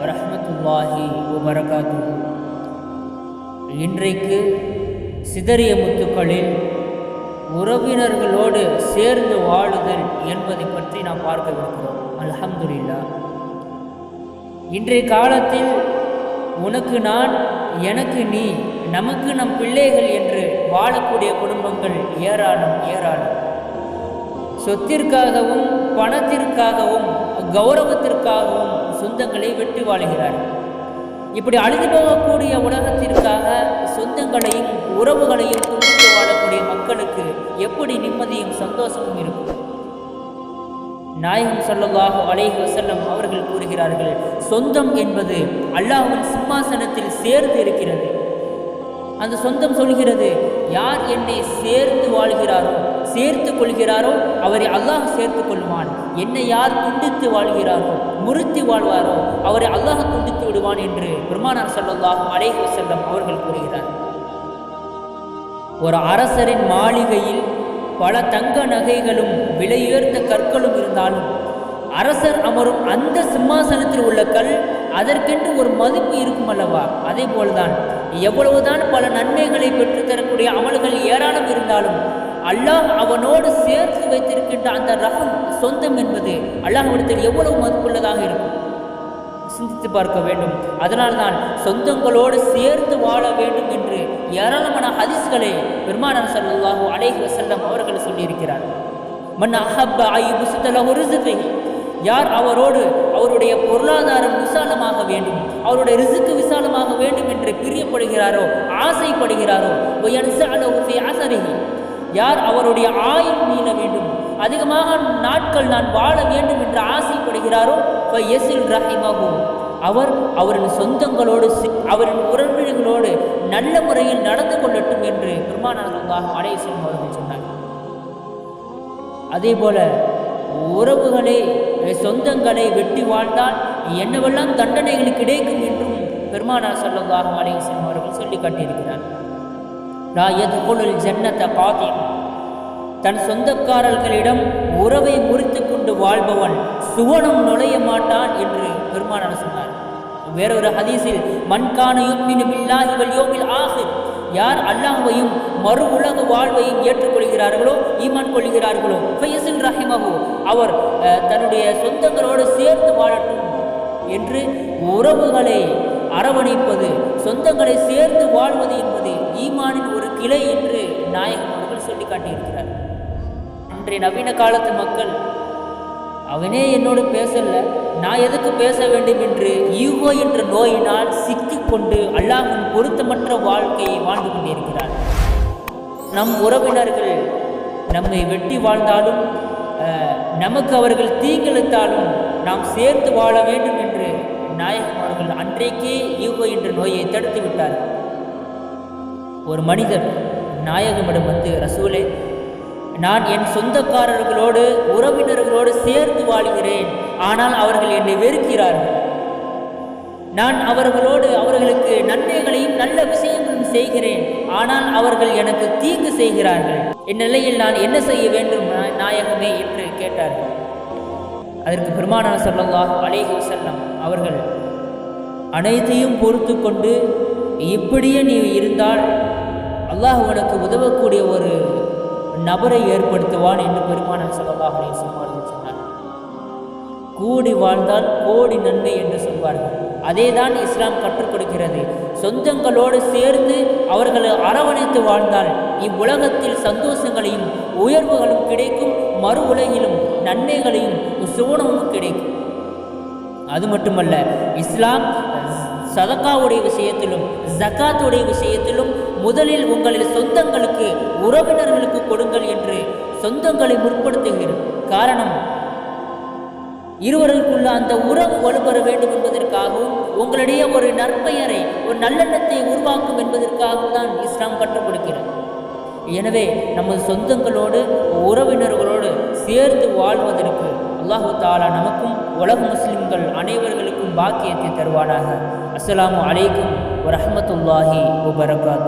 வரஹமத்துல்லாஹி வபரகாத்து இன்றைக்கு சிதறிய முத்துக்களில் உறவினர்களோடு சேர்ந்து வாழுதல் என்பதை பற்றி நாம் பார்க்கவிருக்கிறோம். அலமதுல்லா இன்றைய காலத்தில் உனக்கு நான் எனக்கு நீ நமக்கு நம் பிள்ளைகள் என்று வாழக்கூடிய குடும்பங்கள் ஏராளம் ஏராளம். சொத்திற்காகவும் பணத்திற்காகவும் கௌரவத்திற்காகவும் சொந்தங்களை வெட்டி வாழ்கிறார்கள் இப்படி அழிந்து போகக்கூடிய உலகத்திற்காக சொந்தங்களையும் உறவுகளையும் துண்டித்து வாழக்கூடிய மக்களுக்கு எப்படி நிம்மதியும் சந்தோஷமும் இருக்கும்? நாயகம் ஸல்லல்லாஹு அலைஹி வஸல்லம் அவர்கள் கூறுகிறார்கள் சொந்தம் என்பது அல்லாஹின் சிம்மாசனத்தில் சேர்ந்து இருக்கிறது. அந்த சொந்தம் சொல்கிறது யார் என்னை சேர்ந்து வாழ்கிறாரோ சேர்த்து கொள்கிறாரோ அவரை அல்லாஹ் சேர்த்து கொள்வான் என்னை யார் துண்டித்து வாழ்கிறாரோ முறுத்தி வாழ்வாரோ அவரை அல்லாஹ் துண்டித்து விடுவான் என்று பெருமானார் ஸல்லல்லாஹு அலைஹி செல்லம் அவர்கள் கூறுகிறார். ஒரு அரசரின் மாளிகையில் பல தங்க நகைகளும் விலையுயர்ந்த கற்களும் இருந்தாலும் அரசர் அமரும் அந்த சிம்மாசனத்தில் உள்ள கல் அதற்கென்று ஒரு மதிப்பு இருக்கும் அல்லவா? அதே போல்தான் எவ்வளவுதான் பல நன்மைகளை பெற்றுத்தரக்கூடிய அமல்கள் ஏராளம் இருந்தாலும் அல்லாஹ் அவனோடு சேர்த்து வைத்திருக்கின்ற அந்த ரகம் சொந்தம் என்பது அல்லாஹ்விடத்தில் எவ்வளவு மதிப்புள்ளதாக இருக்கும்? சிந்தித்து பார்க்க வேண்டும். அதனால்தான் சொந்தங்களோடு சேர்ந்து வாழ வேண்டும் என்று ஏராளமான ஹதிஸ்களை பெருமானார் ஸல்லல்லாஹு அலைஹி வஸல்லம் அவர்கள் சொல்லியிருக்கிறார். மன் அஹப்ப ஐபுஸ்தலஹு ரிஸ்கிஹி யார் அவரோடு அவருடைய பொருளாதாரம் விசாலமாக வேண்டும் அவருடைய ரிசுக்கு விசாலமாக வேண்டும் என்று பிரியப்படுகிறாரோ ஆசைப்படுகிறாரோ வயன்சஅலஹு ஃபீ அஸரிஹி யார் அவருடைய ஆயுள் மீள வேண்டும்? அதிகமாக நாட்கள் நான் வாழ வேண்டும் என்று ஆசைப்படுகிறாரோ? எசில் ரஹிமாகும் அவர் அவரின் சொந்தங்களோடு சி- அவரின் உறவினர்களோடு நல்ல முறையில் நடந்து கொள்ளட்டும் என்று பெருமானார் அலேசன் அவர்கள் சொன்னார். அதே போல உறவுகளை சொந்தங்களை வெட்டி வாழ்ந்தால் என்னவெல்லாம் தண்டனைகள் கிடைக்கும் என்றும் பெருமானார் ஸல்லல்லாஹு அலைஹி வஸல்லம் அவர்கள் சொல்லி காட்டியிருக்கிறார். லா யத்குலுல் ஜன்னத தன் சொந்தக்காரர்களிடம் உறவை முறித்து கொண்டு வாழ்பவன் சுவனம் நுழைய மாட்டான் என்று பெருமானார் சொன்னார். வேறொரு ஹதீஸில் மண்கான யுக்மினு வல் யௌமில் ஆஹிர். யார் அல்லாஹையும் மறு உலக வாழ்வையும் ஏற்றுக்கொள்கிறார்களோ ஈமான் கொள்கிறார்களோ ஃபயசில் ரஹிமஹு அவர் அஹ், தன்னுடைய சொந்தங்களோடு சேர்ந்து வாழட்டும் என்று உறவுகளை அரவணைப்பது சொந்தங்களை சேர்ந்து வாழ்வது என்பது ஈமான் கிளை என்று நாயகம் அவர்கள் சொல்லி காட்டியிருக்கிறார் இன்றைய நவீன காலத்து மக்கள் அவனே என்னோடு பேசல நான் எதுக்கு பேச வேண்டும் என்று ஈகோ என்ற நோயினால் சிக்கிக்கொண்டு அல்லாஹ்வின் பொருத்தமற்ற வாழ்க்கையை வாழ்ந்து கொண்டிருக்கிறார். நம் உறவினர்கள் நம்மை வெட்டி வாழ்ந்தாலும் நமக்கு அவர்கள் தீங்கிழுத்தாலும் நாம் சேர்த்து வாழ வேண்டும் என்று நாயகம் அவர்கள் அன்றைக்கே ஈகோ என்ற நோயை தடுத்து விட்டார்கள். ஒரு மனிதர் நாயகமிடம் வந்து ரசூலே நான் என் சொந்தக்காரர்களோடு உறவினர்களோடு சேர்ந்து வாழ்கிறேன். ஆனால் அவர்கள் என்னை வெறுக்கிறார்கள். நான் அவர்களோடு அவர்களுக்கு நன்மைகளையும் நல்ல விஷயங்களும் செய்கிறேன். ஆனால் அவர்கள் எனக்கு தீங்கு செய்கிறார்கள். இந்நிலையில் நான் என்ன செய்ய வேண்டும் நாயகமே? என்று கேட்டார்கள். அதற்கு பெருமானார் ஸல்லல்லாஹு அலேஹி செல்லம் அவர்கள் அனைத்தையும் பொறுத்து கொண்டு இப்படியே நீ இருந்தால் அல்லாஹ் உனக்கு உதவக்கூடிய ஒரு நபரை ஏற்படுத்துவான் என்று பெருமானன் சொல்லலாம் அலைஹி சொன்னார் கூடி வாழ்ந்தால் கோடி நன்மை என்று சொல்வார்கள். அதேதான் இஸ்லாம் கற்றுக் கொடுக்கிறது. சொந்தங்களோடு சேர்ந்து அவர்களை அரவணைத்து வாழ்ந்தால் இவ்வுலகத்தில் சந்தோஷங்களையும் உயர்வுகளும் கிடைக்கும் மறு உலகிலும் நன்மைகளையும் சோனமும் கிடைக்கும். அது மட்டுமல்ல இஸ்லாம் சதக்காவுடைய விஷயத்திலும் ஜக்காத்துடைய விஷயத்திலும் முதலில் உங்களில் சொந்தங்களுக்கு உறவினர்களுக்கு கொடுங்கள் என்று சொந்தங்களை முற்படுத்துகிறேன். காரணம் இருவருக்குள்ள அந்த உறவு வலுப்பெற வேண்டும் என்பதற்காகவும் உங்களிடையே ஒரு நற்பெயரை ஒரு நல்லெண்ணத்தை உருவாக்கும் என்பதற்காகவும் தான் இஸ்லாம் கற்றுக் கொடுக்கிறது. எனவே நமது சொந்தங்களோடு உறவினர்களோடு சேர்ந்து வாழ்வதற்கு அல்லாஹு தாலா நமக்கும் உலக முஸ்லிம்கள் அனைவர்களுக்கும் பாக்கியத்தை தருவானாக. அஸ்லாம் அலைக்கும் வரமத்துல்லாஹி வபரகாத்து